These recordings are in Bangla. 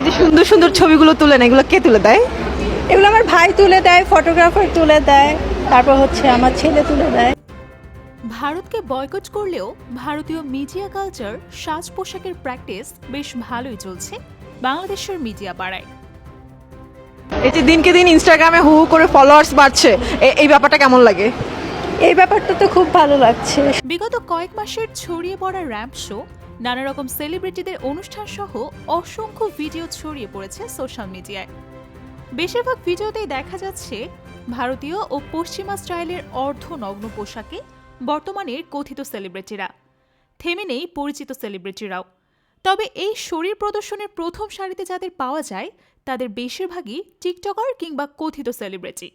যে সুন্দর সুন্দর ছবিগুলো তুলেন এগুলো কে তুলে দেয়? এগুলো আমার ভাই তুলে দেয় ফটোগ্রাফার তুলে দেয় তারপর হচ্ছে আমার ছেলে তুলে দেয়। ভারতকে বয়কট করলেও ভারতীয় মিডিয়া কালচার সাজ পোশাকের প্র্যাকটিস বেশ ভালোই চলছে বাংলাদেশের মিডিয়া পাড়ায়। এই যে দিনকে দিন ইনস্টাগ্রামে হু হু করে ফলোয়ার্স বাড়ছে এ- এই ব্যাপারটা কেমন লাগে? এই ব্যাপারটা তো খুব ভালো লাগছে। বিগত কয়েক মাসের ছড়িয়ে পড়া র্যাম্প শো, নানা রকম সেলিব্রিটিদের অনুষ্ঠান সহ অসংখ্য ভিডিও ছড়িয়ে পড়েছে সোশ্যাল মিডিয়ায়। বেশিরভাগ ভিডিওতেই দেখা যাচ্ছে ভারতীয় ও পশ্চিমা স্টাইলের অর্ধনগ্ন পোশাকে বর্তমানের কথিত সেলিব্রিটিরা, থেমে নেই পরিচিত সেলিব্রিটিরাও। তবে এই শরীর প্রদর্শনের প্রথম সারিতে যাদের পাওয়া যায় তাদের বেশিরভাগই টিকটকার কিংবা কথিত সেলিব্রিটি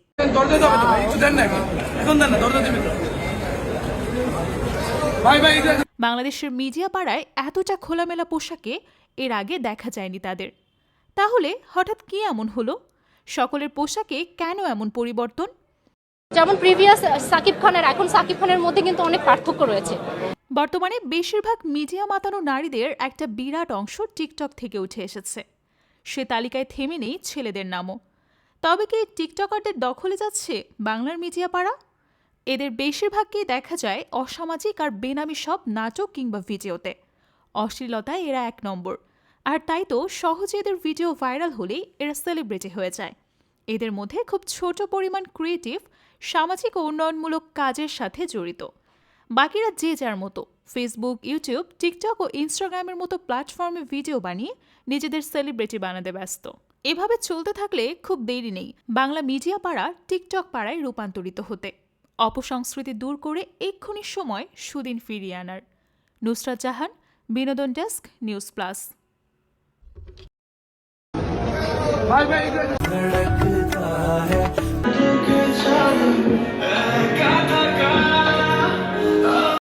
বাংলাদেশের মিডিয়া পাড়ায় এতটা খোলামেলা পোশাকে এর আগে দেখা যায়নি তাদের। তাহলে হঠাৎ কি এমন হলো? সকলের পোশাকে কেন এমন পরিবর্তন? যেমন প্রিভিয়াস সাকিব খানের এখন সাকিব খানের মধ্যে কিন্তু অনেক পার্থক্য রয়েছে। বর্তমানে বেশিরভাগ মিডিয়া মাতানো নারীদের একটা বিরাট অংশ টিকটক থেকে উঠে এসেছে। সে তালিকায় থেমে নেই ছেলেদের নামও। তবে কি টিকটকারদের দখলে যাচ্ছে বাংলার মিডিয়া পাড়া এদের বেশিরভাগকেই দেখা যায় অসামাজিক আর বেনামি সব নাটক কিংবা ভিডিওতে। অশ্লীলতায় এরা এক নম্বর। আর তাই তো সহজে এদের ভিডিও ভাইরাল হলেই এরা সেলিব্রিটি হয়ে যায়। এদের মধ্যে খুব ছোট পরিমাণ ক্রিয়েটিভ, সামাজিক ও উন্নয়নমূলক কাজের সাথে জড়িত। বাকিরা যে যার মতো। ফেসবুক ইউটিউব টিকটক ও ইনস্টাগ্রামের মতো প্ল্যাটফর্মে ভিডিও বানিয়ে নিজেদের সেলিব্রিটি বানাতে ব্যস্ত। এভাবে চলতে থাকলে খুব দেরি নেই। বাংলা মিডিয়া পাড়া টিকটক পাড়ায় রূপান্তরিত হতে। অপসংস্কৃতি দূর করে এক্ষুনি সময় সুদিন ফিরিয়ে আনার। নুসরাত জাহান, বিনোদন ডেস্ক, নিউজ প্লাস।